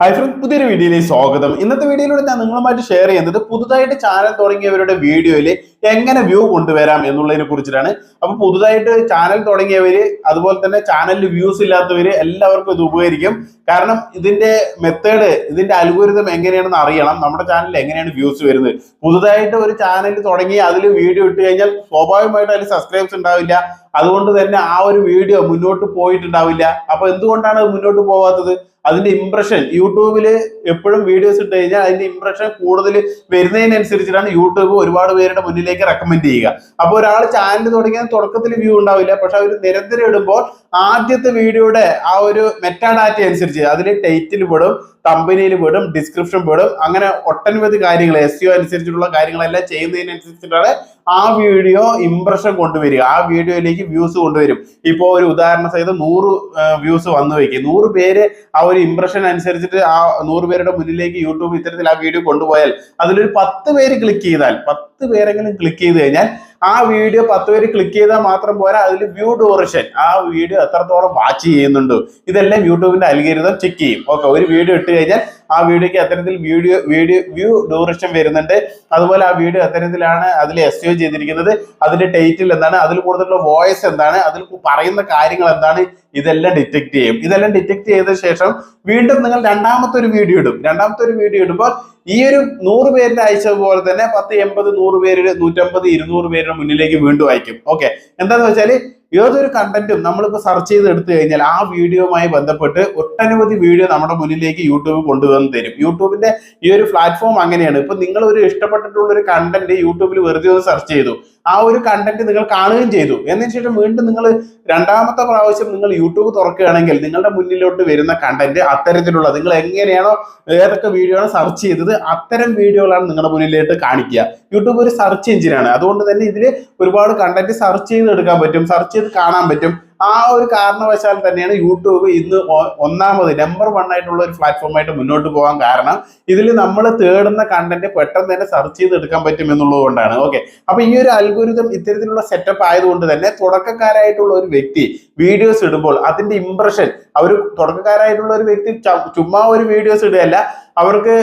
Hi front പുതിയൊരു വീഡിയോയിലേക്ക് സ്വാഗതം. ഇന്നത്തെ വീഡിയോയിലൂടെ ഞാൻ നിങ്ങളുമായിട്ട് ഷെയർ ചെയ്യുന്നത് പുതുതായിട്ട് ചാനൽ തുടങ്ങിയവരുടെ വീഡിയോയിൽ എങ്ങനെ വ്യൂ കൊണ്ടുവരാം എന്നുള്ളതിനെ കുറിച്ചിട്ടാണ്. അപ്പൊ പുതുതായിട്ട് ചാനൽ തുടങ്ങിയവര് അതുപോലെ തന്നെ ചാനലിൽ വ്യൂസ് ഇല്ലാത്തവര് എല്ലാവർക്കും ഇത് ഉപകരിക്കും. കാരണം ഇതിന്റെ മെത്തേഡ് ഇതിന്റെ അൽഗോരിതം എങ്ങനെയാണെന്ന് അറിയണം. നമ്മുടെ ചാനലിൽ എങ്ങനെയാണ് വ്യൂസ് വരുന്നത്. പുതുതായിട്ട് ഒരു ചാനൽ തുടങ്ങി അതിൽ വീഡിയോ ഇട്ട് കഴിഞ്ഞാൽ സ്വാഭാവികമായിട്ട് അതിൽ സബ്സ്ക്രൈബ്സ് ഉണ്ടാവില്ല. അതുകൊണ്ട് തന്നെ ആ ഒരു വീഡിയോ മുന്നോട്ട് പോയിട്ടുണ്ടാവില്ല. അപ്പൊ എന്തുകൊണ്ടാണ് അത് മുന്നോട്ട് പോവാത്തത്? അതിന്റെ ഇംപ്രഷൻ യൂട്യൂബിൽ എപ്പോഴും വീഡിയോസ് ഇട്ട് കഴിഞ്ഞാൽ അതിന്റെ ഇംപ്രഷൻ കൂടുതൽ വരുന്നതിനനുസരിച്ചിട്ടാണ് യൂട്യൂബ് ഒരുപാട് പേരുടെ മുന്നിലേക്ക് റെക്കമെൻഡ് ചെയ്യുക. അപ്പോൾ ഒരാൾ ചാനൽ തുടങ്ങിയാൽ തുടക്കത്തിൽ വ്യൂ ഉണ്ടാവില്ല. പക്ഷെ അവർ നിരന്തരം ഇടുമ്പോൾ ആദ്യത്തെ വീഡിയോയുടെ ആ ഒരു മെറ്റാഡാറ്റ അനുസരിച്ച് അതിൽ ടൈറ്റിൽ പെടും കമ്പനിയിൽ പെടും ഡിസ്ക്രിപ്ഷൻ പെടും അങ്ങനെ ഒട്ടനവധി കാര്യങ്ങൾ എസ് സിഒ അനുസരിച്ചിട്ടുള്ള കാര്യങ്ങളെല്ലാം ചെയ്യുന്നതിനനുസരിച്ചിട്ടാണ് ആ വീഡിയോ ഇംപ്രഷൻ കൊണ്ടുവരിക. ആ വീഡിയോയിലേക്ക് വ്യൂസ് കൊണ്ടുവരും. ഇപ്പോൾ ഒരു ഉദാഹരണ സഹിതം നൂറ് വ്യൂസ് വന്നു വയ്ക്കും. നൂറ് പേര് ആ ഒരു ഇംപ്രഷൻ അനുസരിച്ചിട്ട് ആ നൂറ് പേരുടെ മുന്നിലേക്ക് യൂട്യൂബ് ഇത്തരത്തിൽ ആ വീഡിയോ കൊണ്ടുപോയാൽ അതിലൊരു പത്ത് പേര് ക്ലിക്ക് ചെയ്താൽ പത്ത് പേരെങ്കിലും ക്ലിക്ക് ചെയ്ത് കഴിഞ്ഞാൽ ആ വീഡിയോ പത്ത് പേര് ക്ലിക്ക് ചെയ്താൽ മാത്രം പോരാ അതിൽ വ്യൂ ഡ്യൂറേഷൻ ആ വീഡിയോ എത്രത്തോളം വാച്ച് ചെയ്യുന്നുണ്ട്. ഇതെല്ലാം യൂട്യൂബിന്റെ അൽഗരിതം ചെക്ക് ചെയ്യും. ഓക്കെ ഒരു വീഡിയോ ഇട്ട് കഴിഞ്ഞാൽ ആ വീഡിയോക്ക് അത്തരത്തിൽ വീഡിയോ വീഡിയോ വ്യൂ ഡ്യൂറേഷൻ വരുന്നുണ്ട്. അതുപോലെ ആ വീഡിയോ അത്തരത്തിലാണ് അതിൽ എസ് ചെയ്തിരിക്കുന്നത്. അതിന്റെ ടൈറ്റിൽ എന്താണ്? അതിൽ കൂടുതലുള്ള വോയിസ് എന്താണ്? അതിൽ പറയുന്ന കാര്യങ്ങൾ എന്താണ്? ഇതെല്ലാം ഡിറ്റക്ട് ചെയ്യും. ഇതെല്ലാം ഡിറ്റക്ട് ചെയ്ത ശേഷം വീണ്ടും നിങ്ങൾ രണ്ടാമത്തെ ഒരു വീഡിയോ ഇടും. രണ്ടാമത്തെ ഒരു വീഡിയോ ഇടുമ്പോൾ ഈ ഒരു നൂറ് പേരിന്റെ അയച്ച പോലെ തന്നെ പത്ത് എൺപത് നൂറ് പേര് നൂറ്റമ്പത് ഇരുന്നൂറ് പേരുടെ മുന്നിലേക്ക് വീണ്ടും അയക്കും. ഓക്കെ എന്താന്ന് വെച്ചാൽ ഏതൊരു കണ്ടന്റും നമ്മളിപ്പോൾ സെർച്ച് ചെയ്ത് എടുത്തു കഴിഞ്ഞാൽ ആ വീഡിയോയുമായി ബന്ധപ്പെട്ട് ഒട്ടനവധി വീഡിയോ നമ്മുടെ മുന്നിലേക്ക് യൂട്യൂബ് കൊണ്ടുവന്ന് തരും. യൂട്യൂബിന്റെ ഈ ഒരു പ്ലാറ്റ്ഫോം അങ്ങനെയാണ്. ഇപ്പൊ നിങ്ങൾ ഒരു ഇഷ്ടപ്പെട്ടിട്ടുള്ള ഒരു കണ്ടന്റ് യൂട്യൂബിൽ വെറുതെ ഒന്ന് സെർച്ച് ചെയ്തു. ആ ഒരു കണ്ടന്റ് നിങ്ങൾ കാണുകയും ചെയ്തു. എന്നതിന് ശേഷം വീണ്ടും നിങ്ങൾ രണ്ടാമത്തെ പ്രാവശ്യം നിങ്ങൾ യൂട്യൂബ് തുറക്കുകയാണെങ്കിൽ നിങ്ങളുടെ മുന്നിലോട്ട് വരുന്ന കണ്ടന്റ് അത്തരത്തിലുള്ള നിങ്ങൾ എങ്ങനെയാണോ ഏതൊക്കെ വീഡിയോ ആണ് സെർച്ച് ചെയ്തത് അത്തരം വീഡിയോകളാണ് നിങ്ങളുടെ മുന്നിലേക്ക് കാണിക്കുക. യൂട്യൂബ് ഒരു സെർച്ച് എഞ്ചിനാണ് അതുകൊണ്ട് തന്നെ ഇതിൽ ഒരുപാട് കണ്ടന്റ് സെർച്ച് ചെയ്ത് എടുക്കാൻ പറ്റും. സെർച്ച് ചെയ്ത് കാണാൻ പറ്റും. ആ ഒരു കാരണവശാൽ തന്നെയാണ് യൂട്യൂബ് ഇന്ന് ഒന്നാമത് നമ്പർ വൺ ആയിട്ടുള്ള ഒരു പ്ലാറ്റ്ഫോമായിട്ട് മുന്നോട്ട് പോകാൻ കാരണം ഇതിൽ നമ്മൾ തേടുന്ന കണ്ടന്റ് പെട്ടെന്ന് തന്നെ സെർച്ച് ചെയ്ത് എടുക്കാൻ പറ്റും എന്നുള്ളത് കൊണ്ടാണ്. ഓക്കെ അപ്പൊ ഈ ഒരു അൽഗോരിതം ഇത്തരത്തിലുള്ള സെറ്റപ്പ് ആയതുകൊണ്ട് തന്നെ തുടക്കക്കാരായിട്ടുള്ള ഒരു വ്യക്തി വീഡിയോസ് ഇടുമ്പോൾ അതിന്റെ ഇംപ്രഷൻ അവർ തുടക്കക്കാരായിട്ടുള്ള ഒരു വ്യക്തി ചുമ്മാ ഒരു വീഡിയോസ് ഇടുകയല്ല അവർക്ക്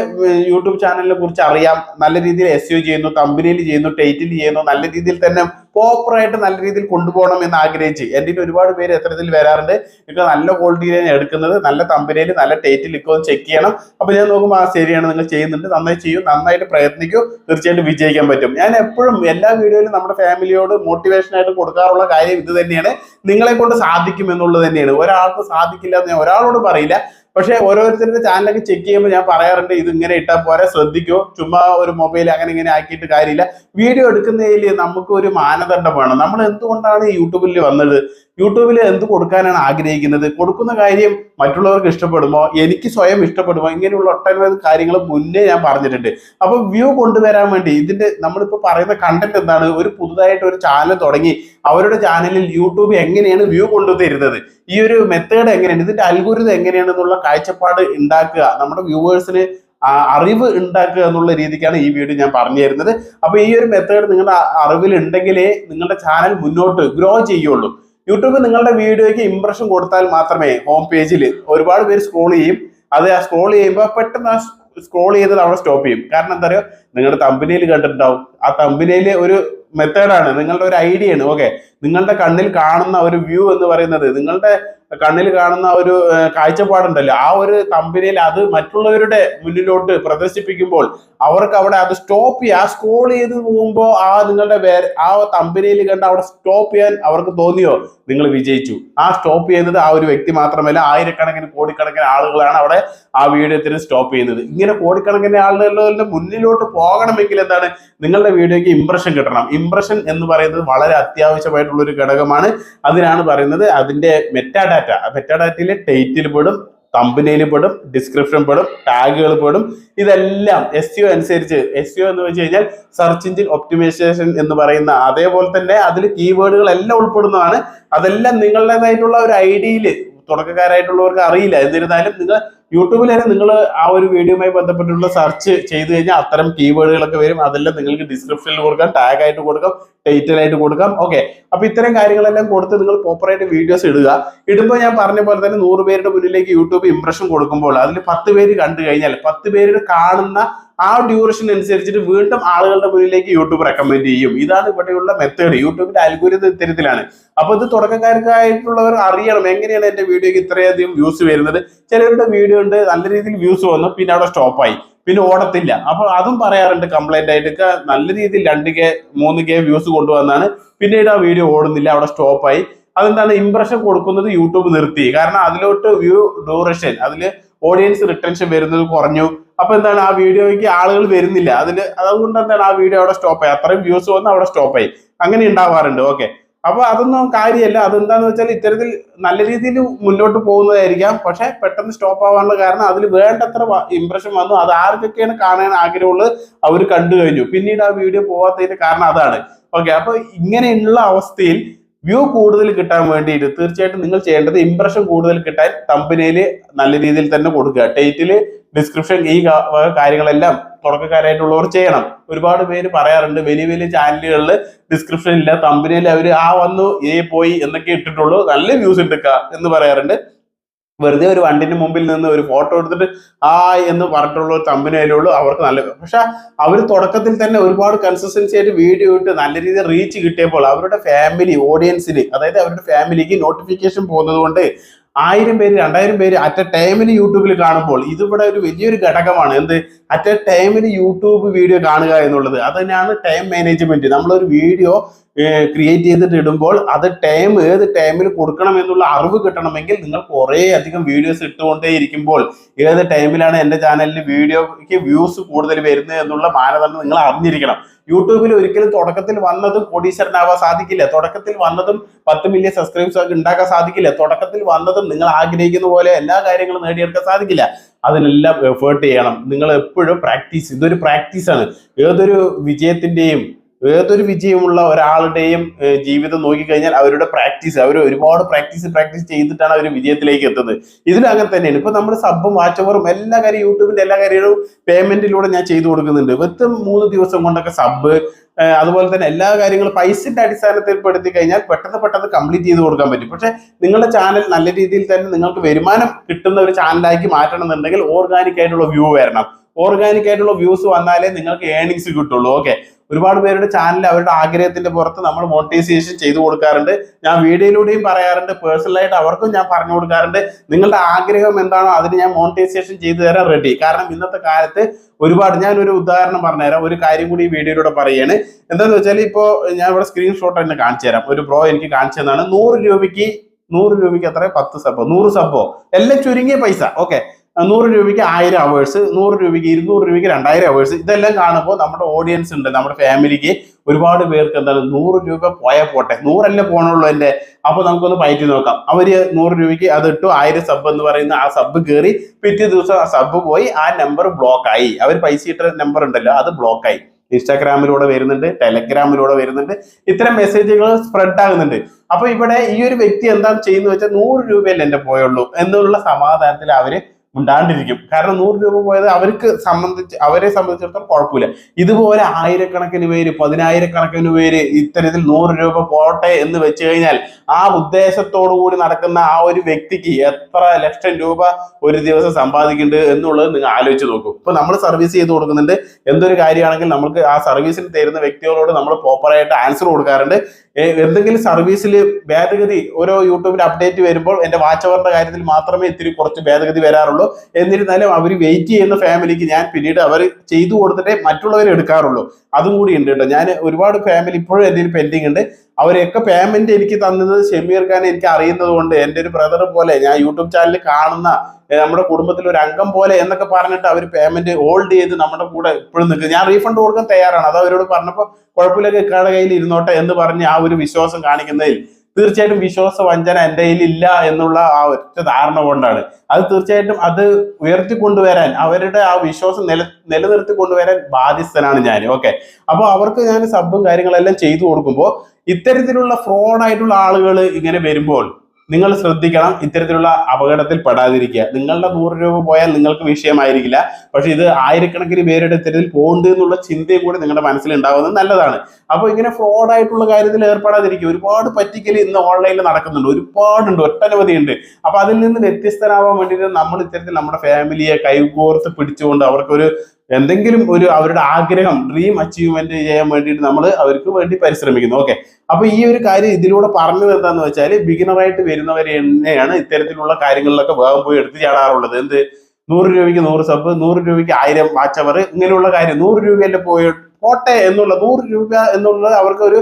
യൂട്യൂബ് ചാനലിനെ കുറിച്ച് അറിയാം നല്ല രീതിയിൽ എസ് യു ചെയ്യുന്നു കമ്പനിയിൽ ചെയ്യുന്നു ടൈറ്റിൽ ചെയ്യുന്നു നല്ല രീതിയിൽ തന്നെ പ്രോപ്പറായിട്ട് നല്ല രീതിയിൽ കൊണ്ടുപോകണം എന്ന് ആഗ്രഹിച്ച്. എന്റെ ഒരുപാട് പേര് എത്തരത്തിൽ വരാറുണ്ട്. ഇപ്പൊ നല്ല ക്വാളിറ്റിയിലാണ് എടുക്കുന്നത്. നല്ല തമ്പനയിൽ നല്ല ടേറ്റിൽ ഒക്കെ ചെക്ക് ചെയ്യണം. അപ്പോൾ ഞാൻ നോക്കുമ്പോൾ ആ ശരിയാണ് നിങ്ങൾ ചെയ്യുന്നുണ്ട്. നന്നായി ചെയ്യും നന്നായിട്ട് പ്രയത്നിക്കൂ. തീർച്ചയായിട്ടും വിജയിക്കാൻ പറ്റും. ഞാൻ എപ്പോഴും എല്ലാ വീഡിയോയിലും നമ്മുടെ ഫാമിലിയോട് മോട്ടിവേഷൻ ആയിട്ട് കൊടുക്കാറുള്ള കാര്യം ഇത് തന്നെയാണ്. നിങ്ങളെ കൊണ്ട് സാധിക്കും എന്നുള്ളത് തന്നെയാണ്. ഒരാൾക്ക് സാധിക്കില്ല എന്ന് ഞാൻ ഒരാളോട് പറയില്ല. പക്ഷെ ഓരോരുത്തരുടെ ചാനലൊക്കെ ചെക്ക് ചെയ്യുമ്പോൾ ഞാൻ പറയാറുണ്ട് ഇത് ഇങ്ങനെ ഇട്ടാൽ പോരെ ശ്രദ്ധിക്കോ. ചുമ്മാ ഒരു മൊബൈൽ അങ്ങനെ ഇങ്ങനെ ആക്കിയിട്ട് കാര്യമില്ല. വീഡിയോ എടുക്കുന്നതിൽ നമുക്ക് ഒരു മാനദണ്ഡം വേണം നമ്മൾ എന്തുകൊണ്ടാണ് യൂട്യൂബിൽ വന്നത്? യൂട്യൂബിൽ എന്ത് കൊടുക്കാനാണ് ആഗ്രഹിക്കുന്നത്? കൊടുക്കുന്ന കാര്യം മറ്റുള്ളവർക്ക് ഇഷ്ടപ്പെടുമോ? എനിക്ക് സ്വയം ഇഷ്ടപ്പെടുമോ? ഇങ്ങനെയുള്ള ഒട്ടനവധി കാര്യങ്ങൾ മുന്നേ ഞാൻ പറഞ്ഞിട്ടുണ്ട്. അപ്പൊ വ്യൂ കൊണ്ടുവരാൻ വേണ്ടി ഇതിന്റെ നമ്മളിപ്പോൾ പറയുന്ന കണ്ടന്റ് എന്താണ്? ഒരു പുതുതായിട്ട് ഒരു ചാനൽ തുടങ്ങി അവരുടെ ചാനലിൽ യൂട്യൂബ് എങ്ങനെയാണ് വ്യൂ കൊണ്ടുതരുന്നത്? ഈ ഒരു മെത്തേഡ് എങ്ങനെയാണ്? ഇതിന്റെ അൽഗോരിതം എങ്ങനെയാണെന്നുള്ള കാഴ്ചപ്പാട് ഉണ്ടാക്കുക. നമ്മുടെ വ്യൂവേഴ്സിന് അറിവ് ഉണ്ടാക്കുക എന്നുള്ള രീതിക്കാണ് ഈ വീഡിയോ ഞാൻ പറഞ്ഞു തരുന്നത്. അപ്പൊ ഈ ഒരു മെത്തേഡ് നിങ്ങളുടെ അറിവിൽ ഉണ്ടെങ്കിലേ നിങ്ങളുടെ ചാനൽ മുന്നോട്ട് ഗ്രോ ചെയ്യുള്ളൂ. യൂട്യൂബ് നിങ്ങളുടെ വീഡിയോയ്ക്ക് ഇംപ്രഷൻ കൊടുത്താൽ മാത്രമേ ഹോം പേജിൽ ഒരുപാട് പേര് സ്ക്രോൾ ചെയ്യും. അത് ആ സ്ക്രോൾ ചെയ്യുമ്പോൾ പെട്ടെന്ന് ആ സ്ക്രോൾ ചെയ്തത് അവിടെ സ്റ്റോപ്പ് ചെയ്യും. കാരണം എന്താ പറയുക? നിങ്ങളുടെ തമ്പനിയിൽ കണ്ടിട്ടുണ്ടാവും. ആ തമ്പനിയിൽ ഒരു മെത്തേഡാണ് നിങ്ങളുടെ ഒരു ഐഡിയ ആണ്. ഓക്കെ നിങ്ങളുടെ കണ്ണിൽ കാണുന്ന ഒരു വ്യൂ എന്ന് പറയുന്നത് നിങ്ങളുടെ കണ്ണിൽ കാണുന്ന ഒരു കാഴ്ചപ്പാടുണ്ടല്ലോ. ആ ഒരു കമ്പനിയിൽ അത് മറ്റുള്ളവരുടെ മുന്നിലോട്ട് പ്രദർശിപ്പിക്കുമ്പോൾ അവർക്ക് അവിടെ അത് സ്റ്റോപ്പ് ചെയ്യുക ആ സ്ക്രോൾ ചെയ്ത് പോകുമ്പോൾ ആ നിങ്ങളുടെ ആ കമ്പനിയിൽ കണ്ട് അവിടെ സ്റ്റോപ്പ് ചെയ്യാൻ അവർക്ക് തോന്നിയോ? നിങ്ങൾ വിജയിച്ചു. ആ സ്റ്റോപ്പ് ചെയ്യുന്നത് ആ ഒരു വ്യക്തി മാത്രമല്ല ആയിരക്കണക്കിന് കോടിക്കണക്കിന് ആളുകളാണ് അവിടെ ആ വീഡിയോത്തിന് സ്റ്റോപ്പ് ചെയ്യുന്നത്. ഇങ്ങനെ കോടിക്കണക്കിന് ആളുകളുടെ മുന്നിലോട്ട് പോകണമെങ്കിൽ എന്താണ്? നിങ്ങളുടെ വീഡിയോയ്ക്ക് ഇംപ്രഷൻ കിട്ടണം. ഇംപ്രഷൻ എന്ന് പറയുന്നത് വളരെ അത്യാവശ്യമായിട്ടുള്ള ഒരു ഘടകമാണ്. അതിനാണ് പറയുന്നത് അതിന്റെ മെറ്റാ ഡാറ്റ മെറ്റാ ഡാറ്റയിലെ ടൈറ്റിൽ പെടും കമ്പനിയിൽ പെടും ഡിസ്ക്രിപ്ഷൻ പെടും ടാഗുകൾ പെടും. ഇതെല്ലാം എസ് യു അനുസരിച്ച് എസ് യു എന്ന് വെച്ച് കഴിഞ്ഞാൽ സെർച്ച് എഞ്ചിൻ ഒപ്റ്റിമൈസേഷൻ എന്ന് പറയുന്ന അതേപോലെ തന്നെ അതിൽ കീവേഡുകൾ എല്ലാം ഉൾപ്പെടുന്നതാണ്. അതെല്ലാം നിങ്ങളുടേതായിട്ടുള്ള ഒരു ഐഡിയയിൽ തുടക്കക്കാരായിട്ടുള്ളവർക്ക് അറിയില്ല. എന്നിരുന്നാലും നിങ്ങൾ യൂട്യൂബിൽ തന്നെ നിങ്ങൾ ആ ഒരു വീഡിയോയുമായി ബന്ധപ്പെട്ടുള്ള സെർച്ച് ചെയ്ത് കഴിഞ്ഞാൽ അത്തരം കീവേഡുകളൊക്കെ വരും. അതെല്ലാം നിങ്ങൾക്ക് ഡിസ്ക്രിപ്ഷനിൽ കൊടുക്കാം ടാഗ് ആയിട്ട് കൊടുക്കാം ടൈറ്റിൽ ആയിട്ട് കൊടുക്കാം. ഓക്കെ അപ്പൊ ഇത്തരം കാര്യങ്ങളെല്ലാം കൊടുത്ത് നിങ്ങൾ പ്രോപ്പറായിട്ട് വീഡിയോസ് ഇടുക. ഇടുമ്പോൾ ഞാൻ പറഞ്ഞ പോലെ തന്നെ നൂറ് പേരുടെ മുന്നിലേക്ക് യൂട്യൂബ് ഇംപ്രഷൻ കൊടുക്കുമ്പോൾ അതിൽ പത്ത് പേര് കണ്ടു കഴിഞ്ഞാൽ പത്ത് പേര് കാണുന്ന ആ ഡ്യൂറേഷൻ അനുസരിച്ചിട്ട് വീണ്ടും ആളുകളുടെ മുന്നിലേക്ക് യൂട്യൂബ് റെക്കമെൻഡ് ചെയ്യും. ഇതാണ് ഇവിടെയുള്ള മെത്തേഡ് യൂട്യൂബിന്റെ അൽഗോരിതം ഇത്തരത്തിലാണ്. അപ്പൊ ഇത് തുടക്കക്കാർക്കായിട്ടുള്ളവർ അറിയണം എങ്ങനെയാണ് എന്റെ വീഡിയോക്ക് ഇത്രയധികം വ്യൂസ് വരുന്നത്. ചിലരുടെ വീഡിയോ ഉണ്ട് നല്ല രീതിയിൽ വ്യൂസ് വന്നു പിന്നെ അവിടെ സ്റ്റോപ്പായി പിന്നെ ഓടത്തില്ല. അപ്പൊ അതും പറയാറുണ്ട് കംപ്ലൈന്റ് ആയിട്ട്. നല്ല രീതിയിൽ രണ്ട് കെ മൂന്ന് കെ വ്യൂസ് കൊണ്ടുവന്നാണ്. പിന്നീട് ആ വീഡിയോ ഓടുന്നില്ല അവിടെ സ്റ്റോപ്പായി അതെന്താണ്? ഇംപ്രഷൻ കൊടുക്കുന്നത് യൂട്യൂബ് നിർത്തി. കാരണം അതിലോട്ട് വ്യൂ ഡ്യൂറേഷൻ അതിൽ ഓഡിയൻസ് റിട്ടൻഷൻ വരുന്നത് കുറഞ്ഞു. അപ്പൊ എന്താണ് ആ വീഡിയോയ്ക്ക് ആളുകൾ വരുന്നില്ല. അതിന് അതുകൊണ്ട് എന്താണ് ആ വീഡിയോ അവിടെ സ്റ്റോപ്പായി അത്രയും വ്യൂസ് വന്ന് അവിടെ സ്റ്റോപ്പ് ആയി. അങ്ങനെ ഉണ്ടാവാറുണ്ട്. ഓക്കെ അപ്പൊ അതൊന്നും കാര്യമല്ല. അതെന്താന്ന് വെച്ചാൽ ഇത്തരത്തിൽ നല്ല രീതിയിൽ മുന്നോട്ട് പോകുന്നതായിരിക്കാം. പക്ഷെ പെട്ടെന്ന് സ്റ്റോപ്പ് ആവാനുള്ള കാരണം അതിൽ വേണ്ടത്ര ഇംപ്രഷൻ വന്നു. അത് ആർക്കൊക്കെയാണ് കാണാൻ ആഗ്രഹമുള്ളത് അവർ കണ്ടു കഴിഞ്ഞു. പിന്നീട് ആ വീഡിയോ പോവാത്തതിന്റെ കാരണം അതാണ്. ഓക്കെ അപ്പൊ ഇങ്ങനെയുള്ള അവസ്ഥയിൽ വ്യൂ കൂടുതൽ കിട്ടാൻ വേണ്ടിയിട്ട് തീർച്ചയായിട്ടും നിങ്ങൾ ചെയ്യേണ്ടത് ഇംപ്രഷൻ കൂടുതൽ കിട്ടാൻ കമ്പനിയിൽ നല്ല രീതിയിൽ തന്നെ കൊടുക്കുക. ടൈറ്റിൽ ഡിസ്ക്രിപ്ഷൻ ഈ കാര്യങ്ങളെല്ലാം തുടക്കക്കാരായിട്ടുള്ളവർ ചെയ്യണം. ഒരുപാട് പേര് പറയാറുണ്ട് വലിയ വലിയ ചാനലുകളിൽ ഡിസ്ക്രിപ്ഷൻ ഇല്ല. തമ്പനിയിൽ അവർ ആ വന്നു ഏ പോയി എന്നൊക്കെ ഇട്ടിട്ടുള്ളൂ. നല്ല വ്യൂസ് എടുക്കുക എന്ന് പറയാറുണ്ട്. വെറുതെ ഒരു വണ്ടിന്റെ മുമ്പിൽ നിന്ന് ഒരു ഫോട്ടോ എടുത്തിട്ട് ആ എന്ന് പറഞ്ഞിട്ടുള്ള ഒരു അവർക്ക് നല്ല പക്ഷെ അവർ തുടക്കത്തിൽ തന്നെ ഒരുപാട് കൺസിസ്റ്റൻസി ആയിട്ട് വീഡിയോ ഇട്ട് നല്ല രീതിയിൽ റീച്ച് കിട്ടിയപ്പോൾ അവരുടെ ഫാമിലി ഓഡിയൻസിന് അതായത് അവരുടെ ഫാമിലിക്ക് നോട്ടിഫിക്കേഷൻ പോകുന്നത് കൊണ്ട് ആയിരം പേര് രണ്ടായിരം പേര് അറ്റ് എ ടൈമിന് യൂട്യൂബിൽ കാണുമ്പോൾ ഇതിവിടെ ഒരു വലിയൊരു ഘടകമാണ്. എന്ത്? അറ്റ് എ ടൈമിന് യൂട്യൂബ് വീഡിയോ കാണുക എന്നുള്ളത്. അത് തന്നെയാണ് ടൈം മാനേജ്മെന്റ് നമ്മളൊരു വീഡിയോ ക്രിയേറ്റ് ചെയ്തിട്ട് ഇടുമ്പോൾ അത് ടൈം ഏത് ടൈമിൽ കൊടുക്കണം എന്നുള്ള അറിവ് കിട്ടണമെങ്കിൽ നിങ്ങൾ കുറേ അധികം വീഡിയോസ് ഇട്ടുകൊണ്ടേ ഇരിക്കുമ്പോൾ ഏത് ടൈമിലാണ് എന്റെ ചാനലിൽ വീഡിയോയ്ക്ക് വ്യൂസ് കൂടുതൽ വരുന്നത് എന്നുള്ള മാനദണ്ഡം നിങ്ങൾ അറിഞ്ഞിരിക്കണം. യൂട്യൂബിൽ ഒരിക്കലും തുടക്കത്തിൽ വന്നതും കോടീശ്വരനാവാൻ സാധിക്കില്ല. തുടക്കത്തിൽ വന്നതും പത്ത് മില്യൺ സബ്സ്ക്രൈബേഴ്സ് ഉണ്ടാക്കാൻ സാധിക്കില്ല. തുടക്കത്തിൽ വന്നതും നിങ്ങൾ ആഗ്രഹിക്കുന്ന പോലെ എല്ലാ കാര്യങ്ങളും നേടിയെടുക്കാൻ സാധിക്കില്ല. അതിനെല്ലാം എഫേർട്ട് ചെയ്യണം. നിങ്ങൾ എപ്പോഴും പ്രാക്ടീസ് ഇതൊരു പ്രാക്ടീസാണ് ഏതൊരു വിജയത്തിന്റെയും ഏതൊരു വിജയമുള്ള ഒരാളുടെയും ജീവിതം നോക്കിക്കഴിഞ്ഞാൽ അവരുടെ പ്രാക്ടീസ് അവർ ഒരുപാട് പ്രാക്ടീസ് പ്രാക്ടീസ് ചെയ്തിട്ടാണ് അവർ വിജയത്തിലേക്ക് എത്തുന്നത്. ഇതിലും തന്നെയാണ്. ഇപ്പൊ നമ്മൾ സബും വാച്ച് ഓവറും എല്ലാ കാര്യം യൂട്യൂബിന്റെ എല്ലാ കാര്യങ്ങളും പേയ്മെന്റിലൂടെ ഞാൻ ചെയ്തു കൊടുക്കുന്നുണ്ട്. വെറും മൂന്ന് ദിവസം കൊണ്ടൊക്കെ സബ് അതുപോലെ തന്നെ എല്ലാ കാര്യങ്ങളും പൈസന്റെ അടിസ്ഥാനത്തിൽ പെടുത്തി കഴിഞ്ഞാൽ പെട്ടെന്ന് പെട്ടെന്ന് കംപ്ലീറ്റ് ചെയ്ത് കൊടുക്കാൻ പറ്റും. പക്ഷെ നിങ്ങളുടെ ചാനൽ നല്ല രീതിയിൽ തന്നെ നിങ്ങൾക്ക് വരുമാനം കിട്ടുന്ന ഒരു ചാനലാക്കി മാറ്റണം എന്നുണ്ടെങ്കിൽ ഓർഗാനിക് ആയിട്ടുള്ള വ്യൂ വരണം. ഓർഗാനിക് ആയിട്ടുള്ള വ്യൂസ് വന്നാലേ നിങ്ങൾക്ക് ഏണിങ്സ് കിട്ടുള്ളൂ. ഓക്കെ ഒരുപാട് പേരുടെ ചാനൽ അവരുടെ ആഗ്രഹത്തിന്റെ പുറത്ത് നമ്മൾ മോണിറ്റൈസേഷൻ ചെയ്തു കൊടുക്കാറുണ്ട്. ഞാൻ വീഡിയോയിലൂടെയും പറയാറുണ്ട്. പേഴ്സണലായിട്ട് അവർക്കും ഞാൻ പറഞ്ഞു കൊടുക്കാറുണ്ട്. നിങ്ങളുടെ ആഗ്രഹം എന്താണോ അതിന് ഞാൻ മോണിറ്റൈസേഷൻ ചെയ്തു തരാൻ റെഡി കാരണം ഇന്നത്തെ കാലത്ത് ഒരുപാട് ഞാൻ ഒരു ഉദാഹരണം പറഞ്ഞുതരാം. ഒരു കാര്യം കൂടി ഈ വീഡിയോയിലൂടെ പറയാണ് എന്താന്ന് വെച്ചാൽ ഇപ്പോ ഞാൻ ഇവിടെ സ്ക്രീൻഷോട്ട് തന്നെ കാണിച്ചു തരാം. ഒരു ബ്രോ എനിക്ക് കാണിച്ചു തന്നാണ് നൂറ് രൂപയ്ക്ക് നൂറ് രൂപയ്ക്ക് എത്ര പത്ത് സബോ നൂറ് സബോ എല്ലാം ചുരുങ്ങിയ പൈസ. ഓക്കെ നൂറ് രൂപയ്ക്ക് ആയിരം അവേഴ്സ് നൂറ് രൂപയ്ക്ക് ഇരുന്നൂറ് രൂപയ്ക്ക് രണ്ടായിരം അവേഴ്സ് ഇതെല്ലാം കാണുമ്പോൾ നമ്മുടെ ഓഡിയൻസ് ഉണ്ട് നമ്മുടെ ഫാമിലിക്ക് ഒരുപാട് പേർക്ക് എന്താണ് നൂറ് രൂപ പോയാൽ പോട്ടെ. നൂറല്ലേ പോണുള്ളൂ എന്റെ അപ്പോൾ നമുക്കൊന്ന് പയറ്റി നോക്കാം. അവർ നൂറ് രൂപയ്ക്ക് അത് ഇട്ടു ആയിരം സബ് എന്ന് പറയുന്ന ആ സബ് കയറി പിറ്റേ ദിവസം ആ സബ് പോയി ആ നമ്പർ ബ്ലോക്ക് ആയി. അവർ പൈസ ഇട്ട നമ്പർ ഉണ്ടല്ലോ അത് ബ്ലോക്ക് ആയി. ഇൻസ്റ്റാഗ്രാമിലൂടെ വരുന്നുണ്ട് ടെലഗ്രാമിലൂടെ വരുന്നുണ്ട്. ഇത്തരം മെസ്സേജുകൾ സ്പ്രെഡ് ആകുന്നുണ്ട്. അപ്പൊ ഇവിടെ ഈ ഒരു വ്യക്തി എന്താണ് ചെയ്യുന്നത് വെച്ചാൽ നൂറ് രൂപയല്ലേ എന്റെ പോയുള്ളൂ എന്നുള്ള സമാധാനത്തിൽ അവർ ഉണ്ടാണ്ടിരിക്കും. കാരണം നൂറ് രൂപ പോയത് അവർക്ക് സംബന്ധിച്ച് അവരെ സംബന്ധിച്ചിടത്തോളം കുഴപ്പമില്ല. ഇതുപോലെ ആയിരക്കണക്കിന് പേര് പതിനായിരക്കണക്കിന് പേര് ഇത്തരത്തിൽ നൂറ് രൂപ പോട്ടെ എന്ന് വെച്ച് കഴിഞ്ഞാൽ ആ ഉദ്ദേശത്തോടു കൂടി നടക്കുന്ന ആ ഒരു വ്യക്തിക്ക് എത്ര ലക്ഷം രൂപ ഒരു ദിവസം സമ്പാദിക്കുന്നുണ്ട് എന്നുള്ളത് നിങ്ങൾ ആലോചിച്ച് നോക്കും. ഇപ്പൊ നമ്മൾ സർവീസ് ചെയ്ത് കൊടുക്കുന്നുണ്ട്. എന്തൊരു കാര്യമാണെങ്കിൽ നമുക്ക് ആ സർവീസിന് തരുന്ന വ്യക്തികളോട് നമ്മൾ പ്രോപ്പറായിട്ട് ആൻസർ കൊടുക്കാറുണ്ട്. എന്തെങ്കിലും സർവീസിൽ ഭേദഗതി ഓരോ യൂട്യൂബിൽ അപ്ഡേറ്റ് വരുമ്പോൾ എന്റെ വാച്ച് അവറിന്റെ കാര്യത്തിൽ മാത്രമേ ഇത്തിരി കുറച്ച് ഭേദഗതി വരാറുള്ളൂ. എന്നിരുന്നാലും അവർ വെയിറ്റ് ചെയ്യുന്ന ഫാമിലിക്ക് ഞാൻ പിന്നീട് അവർ ചെയ്തു കൊടുത്തിട്ടേ മറ്റുള്ളവർ എടുക്കാറുള്ളൂ. അതും കൂടി ഉണ്ട് കേട്ടോ. ഞാൻ ഒരുപാട് ഫാമിലി ഇപ്പോഴും എന്റെ പെൻഡിങ് ഉണ്ട്. അവരെയൊക്കെ പേയ്മെന്റ് എനിക്ക് തന്നത് ഷെമീർ ഖാൻ എനിക്ക് അറിയുന്നത് കൊണ്ട് എന്റെ ഒരു ബ്രദർ പോലെ ഞാൻ യൂട്യൂബ് ചാനലിൽ കാണുന്ന നമ്മുടെ കുടുംബത്തിൽ ഒരു അംഗം പോലെ എന്നൊക്കെ പറഞ്ഞിട്ട് അവർ പേയ്മെന്റ് ഹോൾഡ് ചെയ്ത് നമ്മുടെ കൂടെ ഇപ്പോഴും നിൽക്കും ഞാൻ റീഫണ്ട് കൊടുക്കാൻ തയ്യാറാണ്. അത് അവരോട് പറഞ്ഞപ്പോൾ കുഴപ്പമില്ല കയ്യിൽ ഇരുന്നോട്ടെ എന്ന് പറഞ്ഞ് ആ ഒരു വിശ്വാസം കാണിക്കുന്നതിൽ. തീർച്ചയായിട്ടും വിശ്വാസ വഞ്ചന എന്റെ കയ്യിൽ ഇല്ല എന്നുള്ള ആ ഒറ്റ ധാരണ കൊണ്ടാണ്. അത് തീർച്ചയായിട്ടും അത് ഉയർത്തി കൊണ്ടുവരാൻ അവരുടെ ആ വിശ്വാസം നില നിലനിർത്തി കൊണ്ടുവരാൻ ബാധ്യസ്ഥനാണ് ഞാൻ. ഓക്കെ. അപ്പോൾ അവർക്ക് ഞാൻ സബും കാര്യങ്ങളെല്ലാം ചെയ്തു കൊടുക്കുമ്പോൾ ഇത്തരത്തിലുള്ള ഫ്രോഡായിട്ടുള്ള ആളുകൾ ഇങ്ങനെ വരുമ്പോൾ നിങ്ങൾ ശ്രദ്ധിക്കണം ഇത്തരത്തിലുള്ള അപകടത്തിൽ പെടാതിരിക്കുക. നിങ്ങളുടെ നൂറ് രൂപ പോയാൽ നിങ്ങൾക്ക് വിഷയമായിരിക്കില്ല. പക്ഷെ ഇത് ആയിരക്കണക്കിന് പേരുടെ ഇത്തരത്തിൽ പോകുന്നുണ്ട് എന്നുള്ള ചിന്തയും കൂടി നിങ്ങളുടെ മനസ്സിൽ ഉണ്ടാവുന്നത് നല്ലതാണ്. അപ്പോൾ ഇങ്ങനെ ഫ്രോഡ് ആയിട്ടുള്ള കാര്യത്തിൽ ഏർപ്പെടാതിരിക്കുക. ഒരുപാട് പറ്റിക്കൽ ഇന്ന് ഓൺലൈനിൽ നടക്കുന്നുണ്ട്. ഒരുപാടുണ്ട്. ഒട്ടനവധി ഉണ്ട് അപ്പൊ അതിൽ നിന്ന് വ്യത്യസ്തനാവാൻ വേണ്ടിയിട്ട് നമ്മൾ ഇത്തരത്തിൽ നമ്മുടെ ഫാമിലിയെ കൈകോർത്ത് പിടിച്ചുകൊണ്ട് അവർക്കൊരു എന്തെങ്കിലും ഒരു അവരുടെ ആഗ്രഹം ഡ്രീം അച്ചീവ്മെന്റ് ചെയ്യാൻ വേണ്ടിയിട്ട് നമ്മൾ അവർക്ക് വേണ്ടി പരിശ്രമിക്കുന്നു. ഓക്കെ അപ്പൊ ഈ ഒരു കാര്യം ഇതിലൂടെ പറഞ്ഞത് എന്താന്ന് വെച്ചാൽ ബിഗിനറായിട്ട് വരുന്നവരെ തന്നെയാണ് ഇത്തരത്തിലുള്ള കാര്യങ്ങളിലൊക്കെ വേഗം പോയി എടുത്ത് ചാടാറുള്ളത്. എന്ത്? നൂറ് രൂപയ്ക്ക് നൂറ് സബ് നൂറ് രൂപയ്ക്ക് ആയിരം വാച്ചവർ ഇങ്ങനെയുള്ള കാര്യം. നൂറ് രൂപയല്ലേ പോയി പോട്ടെ എന്നുള്ള നൂറ് രൂപ എന്നുള്ളത് അവർക്ക് ഒരു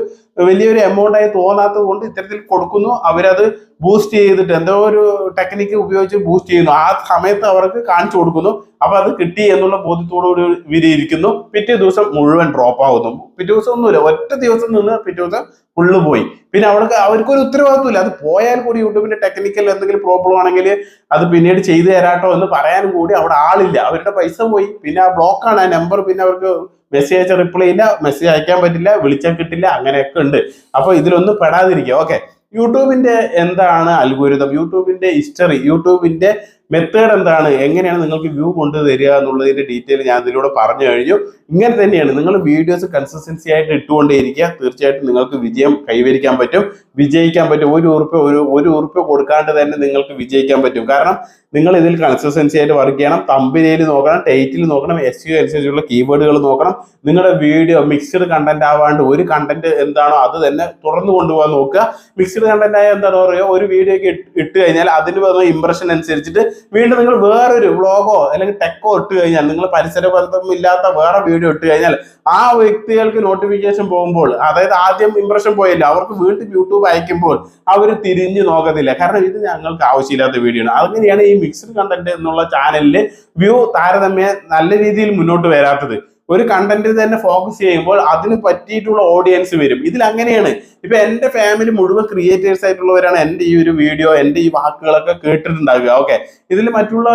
വലിയൊരു എമൗണ്ട് ആയി തോന്നാത്തത് കൊണ്ട് ഇത്തരത്തിൽ കൊടുക്കുന്നു. അവരത് ബൂസ്റ്റ് ചെയ്തിട്ട് എന്തോ ഒരു ടെക്നിക്ക് ഉപയോഗിച്ച് ബൂസ്റ്റ് ചെയ്യുന്നു. ആ സമയത്ത് അവർക്ക് കാണിച്ചു കൊടുക്കുന്നു. അപ്പൊ അത് കിട്ടി എന്നുള്ള ബോധ്യത്തോടുകൂടി ഇരിക്കുന്നു പിറ്റേ ദിവസം മുഴുവൻ ഡ്രോപ്പ് ആവുന്നു. പിറ്റേ ദിവസം ഒന്നുമില്ല. ഒറ്റ ദിവസം നിന്ന് പിറ്റേ ദിവസം ഫുള്ള് പോയി. പിന്നെ അവർക്ക് അവർക്കൊരു ഉത്തരവാദിത്വമില്ല. അത് പോയാൽ കൂടി യൂട്യൂബിന്റെ ടെക്നിക്കൽ എന്തെങ്കിലും പ്രോബ്ലം ആണെങ്കിൽ അത് പിന്നീട് ചെയ്തു തരാട്ടോ എന്ന് പറയാനും കൂടി അവിടെ ആളില്ല. അവരുടെ പൈസ പോയി. പിന്നെ ആ ബ്ലോക്കാണ് ആ നമ്പർ പിന്നെ അവർക്ക് മെസ്സേജ് അയച്ച റിപ്ലൈ ഇല്ല മെസ്സേജ് അയക്കാൻ പറ്റില്ല വിളിച്ചാൽ കിട്ടില്ല അങ്ങനെയൊക്കെ ഉണ്ട്. അപ്പൊ ഇതിലൊന്നും പെടാതിരിക്കുക. ഓക്കെ യൂട്യൂബിന്റെ എന്താണ് അൽഗോരിതം യൂട്യൂബിന്റെ ഹിസ്റ്ററി യൂട്യൂബിന്റെ മെത്തേഡ് എന്താണ്? എങ്ങനെയാണ് നിങ്ങൾക്ക് വ്യൂ കൊണ്ടുതരിക എന്നുള്ളതിന്റെ ഡീറ്റെയിൽ ഞാൻ ഇതിലൂടെ പറഞ്ഞു കഴിഞ്ഞു. ഇങ്ങനെ തന്നെയാണ് നിങ്ങൾ വീഡിയോസ് കൺസിസ്റ്റൻസി ആയിട്ട് ഇട്ടുകൊണ്ടേയിരിക്കുക. തീർച്ചയായിട്ടും നിങ്ങൾക്ക് വിജയം കൈവരിക്കാൻ പറ്റും. വിജയിക്കാൻ പറ്റും. ഒരു ഉറുപ്പ് ഒരു ഒരു ഉറുപ്പ് കൊടുക്കാണ്ട് തന്നെ നിങ്ങൾക്ക് വിജയിക്കാൻ പറ്റും. കാരണം നിങ്ങൾ ഇതിൽ കൺസിസ്റ്റൻസി ആയിട്ട് വർക്ക് ചെയ്യണം. തമ്പിനയിൽ നോക്കണം ടൈറ്റിൽ നോക്കണം എസ് യു അനുസരിച്ചുള്ള കീവേഡുകൾ നോക്കണം. നിങ്ങളുടെ വീഡിയോ മിക്സ്ഡ് കണ്ടന്റ് ആവാണ്ട് ഒരു കണ്ടന്റ് എന്താണോ അത് തന്നെ തുറന്നു കൊണ്ടുപോകാൻ നോക്കുക. മിക്സ്ഡ് കണ്ടന്റ് ആയ എന്താണോ പറയുക? ഒരു വീഡിയോക്ക് ഇട്ട് കഴിഞ്ഞാൽ അതിന് വന്ന ഇമ്പ്രഷൻ അനുസരിച്ചിട്ട് വീണ്ടും നിങ്ങൾ വേറൊരു വ്ളോഗോ അല്ലെങ്കിൽ ടെക്കോ ഇട്ട് കഴിഞ്ഞാൽ നിങ്ങൾ പരിസര ബന്ധമില്ലാത്ത വേറെ വീഡിയോ ഇട്ട് കഴിഞ്ഞാൽ ആ വ്യക്തികൾക്ക് നോട്ടിഫിക്കേഷൻ പോകുമ്പോൾ അതായത് ആദ്യം ഇംപ്രഷൻ പോയില്ല അവർക്ക് വീണ്ടും യൂട്യൂബ് അയക്കുമ്പോൾ അവർ തിരിഞ്ഞു നോക്കത്തില്ല. കാരണം ഇത് ഞങ്ങൾക്ക് ആവശ്യമില്ലാത്ത വീഡിയോ ആണ്. അങ്ങനെയാണ് ഈ മിക്സഡ് കണ്ടന്റ് എന്നുള്ള ചാനലിൽ വ്യൂ താരതമ്യ നല്ല രീതിയിൽ മുന്നോട്ട് വരാത്തത്. ഒരു കണ്ടന്റിൽ തന്നെ ഫോക്കസ് ചെയ്യുമ്പോൾ അതിന് പറ്റിയിട്ടുള്ള ഓഡിയൻസ് വരും. ഇതിൽ അങ്ങനെയാണ്. ഇപ്പൊ എന്റെ ഫാമിലി മുഴുവൻ ക്രിയേറ്റേഴ്സ് ആയിട്ടുള്ളവരാണ് എന്റെ ഈ ഒരു വീഡിയോ എന്റെ ഈ വാക്കുകളൊക്കെ കേട്ടിട്ടുണ്ടാകുക ഓക്കെ ഇതിൽ മറ്റുള്ള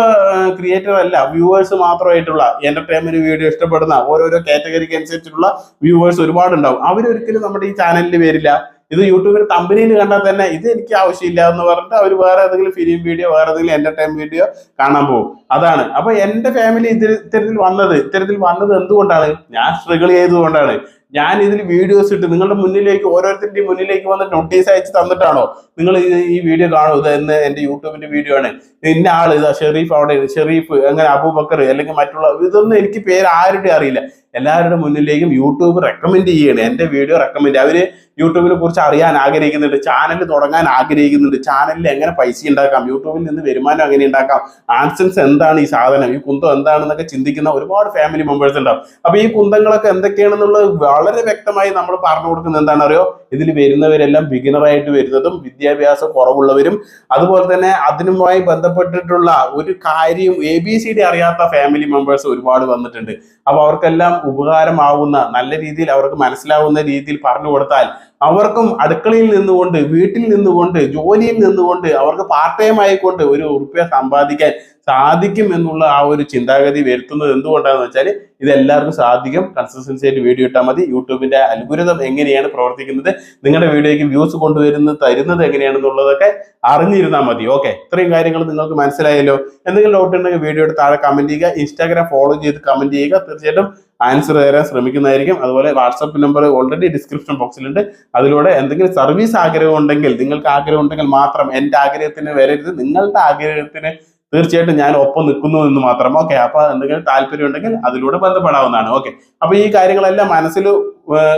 ക്രിയേറ്റർ അല്ല വ്യൂവേഴ്സ് മാത്രമായിട്ടുള്ള എന്റർടൈൻമെന്റ് വീഡിയോ ഇഷ്ടപ്പെടുന്ന ഓരോരോ കാറ്റഗറിക്ക് അനുസരിച്ചിട്ടുള്ള വ്യൂവേഴ്സ് ഒരുപാടുണ്ടാവും. അവരൊരിക്കലും നമ്മുടെ ഈ ചാനലിൽ വരില്ല ഇത് യൂട്യൂബിൽ കമ്പനിയിൽ കണ്ടാൽ തന്നെ ഇത് എനിക്ക് ആവശ്യമില്ല എന്ന് പറഞ്ഞിട്ട് അവർ വേറെ ഏതെങ്കിലും ഫിലിം വീഡിയോ വേറെ ഏതെങ്കിലും എന്റർടൈൻമെന്റ് വീഡിയോ കാണാൻ പോകും. അതാണ്. അപ്പൊ എന്റെ ഫാമിലി ഇതിൽ ഇത്തരത്തിൽ വന്നത് ഇത്തരത്തിൽ വന്നത് എന്തുകൊണ്ടാണ്? ഞാൻ സ്ട്രഗിൾ ചെയ്തുകൊണ്ടാണ് ഞാൻ ഇതിൽ വീഡിയോസ് ഇട്ട് നിങ്ങളുടെ മുന്നിലേക്ക് ഓരോരുത്തരുടെയും മുന്നിലേക്ക് വന്ന് നോട്ടീസ് അയച്ച് തന്നിട്ടാണോ നിങ്ങൾ ഈ വീഡിയോ കാണൂ ഇത് എന്ന് എന്റെ യൂട്യൂബിന്റെ വീഡിയോ ആണ്. ഇന്ന ആൾ ഇതാ ഷെറീഫ് അവിടെ ഷെറീഫ് അങ്ങനെ അബൂബക്കർ അല്ലെങ്കിൽ മറ്റുള്ള ഇതൊന്നും എനിക്ക് പേര് ആരുടെ അറിയില്ല. എല്ലാവരുടെ മുന്നിലേക്കും യൂട്യൂബ് റെക്കമെൻഡ് ചെയ്യണം. എന്റെ വീഡിയോ റെക്കമെൻഡ് അവർ യൂട്യൂബിനെ കുറിച്ച് അറിയാൻ ആഗ്രഹിക്കുന്നുണ്ട്. ചാനൽ തുടങ്ങാൻ ആഗ്രഹിക്കുന്നുണ്ട്. ചാനലിൽ എങ്ങനെ പൈസ ഉണ്ടാക്കാം? യൂട്യൂബിൽ നിന്ന് വരുമാനം എങ്ങനെ ഉണ്ടാക്കാം? ആൻസൻസ് എന്താണ് ഈ സാധനം? ഈ കുന്തം എന്താണെന്നൊക്കെ ചിന്തിക്കുന്ന ഒരുപാട് ഫാമിലി മെമ്പേഴ്സ് ഉണ്ടാവും. അപ്പൊ ഈ കുന്തങ്ങളൊക്കെ എന്തൊക്കെയാണെന്നുള്ളത് വളരെ വ്യക്തമായി നമ്മൾ പറഞ്ഞു കൊടുക്കുന്നത് എന്താണ് അറിയോ? ഇതിൽ വരുന്നവരെല്ലാം ബിഗിനറായിട്ട് വരുന്നതും വിദ്യാഭ്യാസം കുറവുള്ളവരും അതുപോലെ തന്നെ അതിനുമായി ബന്ധപ്പെട്ടിട്ടുള്ള ഒരു കാര്യം എ ബി സി ഡി അറിയാത്ത ഫാമിലി മെമ്പേഴ്സ് ഒരുപാട് വന്നിട്ടുണ്ട്. അപ്പോൾ അവർക്കെല്ലാം ഉപകാരമാവുന്ന നല്ല രീതിയിൽ അവർക്ക് മനസ്സിലാവുന്ന രീതിയിൽ പറഞ്ഞു കൊടുത്താൽ അവർക്കും അടുക്കളയിൽ നിന്നുകൊണ്ട് വീട്ടിൽ നിന്നുകൊണ്ട് ജോലിയിൽ നിന്നുകൊണ്ട് അവർക്ക് പാർട്ട് ടൈം ആയിക്കൊണ്ട് ഒരു ഉറുപ്പ്യ സമ്പാദിക്കാൻ സാധിക്കും എന്നുള്ള ആ ഒരു ചിന്താഗതി വരുത്തുന്നത് എന്തുകൊണ്ടാണെന്ന് വെച്ചാൽ ഇത് എല്ലാവർക്കും സാധിക്കും. കൺസിസ്റ്റൻസി ആയിട്ട് വീഡിയോ ഇട്ടാൽ മതി. യൂട്യൂബിന്റെ അൽഗുരിതം എങ്ങനെയാണ് പ്രവർത്തിക്കുന്നത് നിങ്ങളുടെ വീഡിയോയ്ക്ക് വ്യൂസ് കൊണ്ടുവരുന്നത് തരുന്നത് എങ്ങനെയാണെന്നുള്ളതൊക്കെ അറിഞ്ഞിരുന്നാൽ മതി. ഓക്കെ ഇത്രയും കാര്യങ്ങൾ നിങ്ങൾക്ക് മനസ്സിലായല്ലോ. എന്തെങ്കിലും ഡൗട്ട് ഉണ്ടെങ്കിൽ വീഡിയോയുടെ താഴെ കമന്റ് ചെയ്യുക. ഇൻസ്റ്റാഗ്രാം ഫോളോ ചെയ്ത് കമന്റ് ചെയ്യുക. തീർച്ചയായിട്ടും ആൻസർ തരാൻ ശ്രമിക്കുന്നതായിരിക്കും. അതുപോലെ വാട്സപ്പ് നമ്പർ ഓൾറെഡി ഡിസ്ക്രിപ്ഷൻ ബോക്സിലുണ്ട് അതിലൂടെ എന്തെങ്കിലും സർവീസ് ആഗ്രഹം ഉണ്ടെങ്കിൽ നിങ്ങൾക്ക് ആഗ്രഹം ഉണ്ടെങ്കിൽ മാത്രം എന്റെ ആഗ്രഹത്തിന് വരരുത്. നിങ്ങളുടെ ആഗ്രഹത്തിന് തീർച്ചയായിട്ടും ഞാൻ ഒപ്പം നിൽക്കുന്നു എന്ന് മാത്രം. ഓക്കെ അപ്പൊ എന്തെങ്കിലും താല്പര്യം ഉണ്ടെങ്കിൽ അതിലൂടെ ബന്ധപ്പെടാവുന്നതാണ്. ഓക്കെ അപ്പൊ ഈ കാര്യങ്ങളെല്ലാം മനസ്സിൽ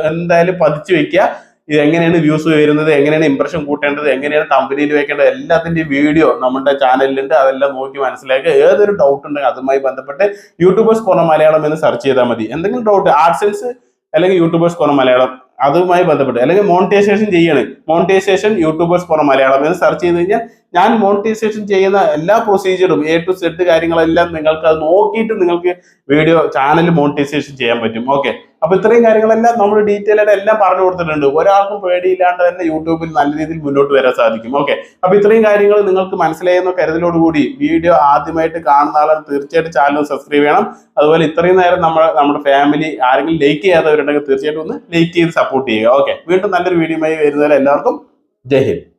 എന്തായാലും പതിച്ചു വെക്കുക. ഇത് എങ്ങനെയാണ് വ്യൂസ് വരുന്നത് എങ്ങനെയാണ് ഇംപ്രഷൻ കൂട്ടേണ്ടത് എങ്ങനെയാണ് കമ്പനിയിൽ വെക്കേണ്ടത് എല്ലാത്തിന്റെയും വീഡിയോ നമ്മുടെ ചാനലിലുണ്ട് അതെല്ലാം നോക്കി മനസ്സിലാക്കുക. ഏതൊരു ഡൗട്ട് ഉണ്ടെങ്കിൽ അതുമായി ബന്ധപ്പെട്ട് യൂട്യൂബേഴ്സ് കോണ മലയാളം എന്ന് സെർച്ച് ചെയ്താൽ മതി. എന്തെങ്കിലും ഡൗട്ട് ആർട്സൻസ് അല്ലെങ്കിൽ യൂട്യൂബേഴ്സ് കോണ മലയാളം അതുമായി ബന്ധപ്പെട്ട് അല്ലെങ്കിൽ മോണിറ്റൈസേഷൻ ചെയ്യണം. മോണിറ്റൈസേഷൻ യൂട്യൂബേഴ്സ് ഫോർ മലയാളം എന്ന് സെർച്ച് ചെയ്ത് കഴിഞ്ഞാൽ ഞാൻ മോണിറ്റൈസേഷൻ ചെയ്യുന്ന എല്ലാ പ്രൊസീജിയറും എ ടു സെഡ് കാര്യങ്ങളെല്ലാം നിങ്ങൾക്ക് അത് നോക്കിയിട്ട് നിങ്ങൾക്ക് വീഡിയോ ചാനൽ മോണിറ്റൈസേഷൻ ചെയ്യാൻ പറ്റും. ഓക്കെ അപ്പൊ ഇത്രയും കാര്യങ്ങളെല്ലാം നമ്മൾ ഡീറ്റെയിൽ ആയിട്ട് എല്ലാം പറഞ്ഞു കൊടുത്തിട്ടുണ്ട്. ഒരാൾക്കും പേടിയില്ലാണ്ട് തന്നെ യൂട്യൂബിൽ നല്ല രീതിയിൽ മുന്നോട്ട് വരാൻ സാധിക്കും. ഓക്കെ അപ്പൊ ഇത്രയും കാര്യങ്ങൾ നിങ്ങൾക്ക് മനസ്സിലായെന്ന കരുതലോടുകൂടി വീഡിയോ ആദ്യമായിട്ട് കാണുന്ന ആളാണ്. തീർച്ചയായിട്ടും ചാനൽ സബ്സ്ക്രൈബ് ചെയ്യണം. അതുപോലെ ഇത്രയും നേരം നമ്മൾ നമ്മുടെ ഫാമിലി ആരെങ്കിലും ലൈക്ക് ചെയ്യാത്തവരുണ്ടെങ്കിൽ തീർച്ചയായിട്ടും ഒന്ന് ലൈക്ക് ചെയ്ത് സപ്പോർട്ട് ചെയ്യുക. ഓക്കെ വീണ്ടും നല്ലൊരു വീഡിയോയുമായി വരുന്നതിൽ എല്ലാവർക്കും ജയ് ഹിന്ദ്.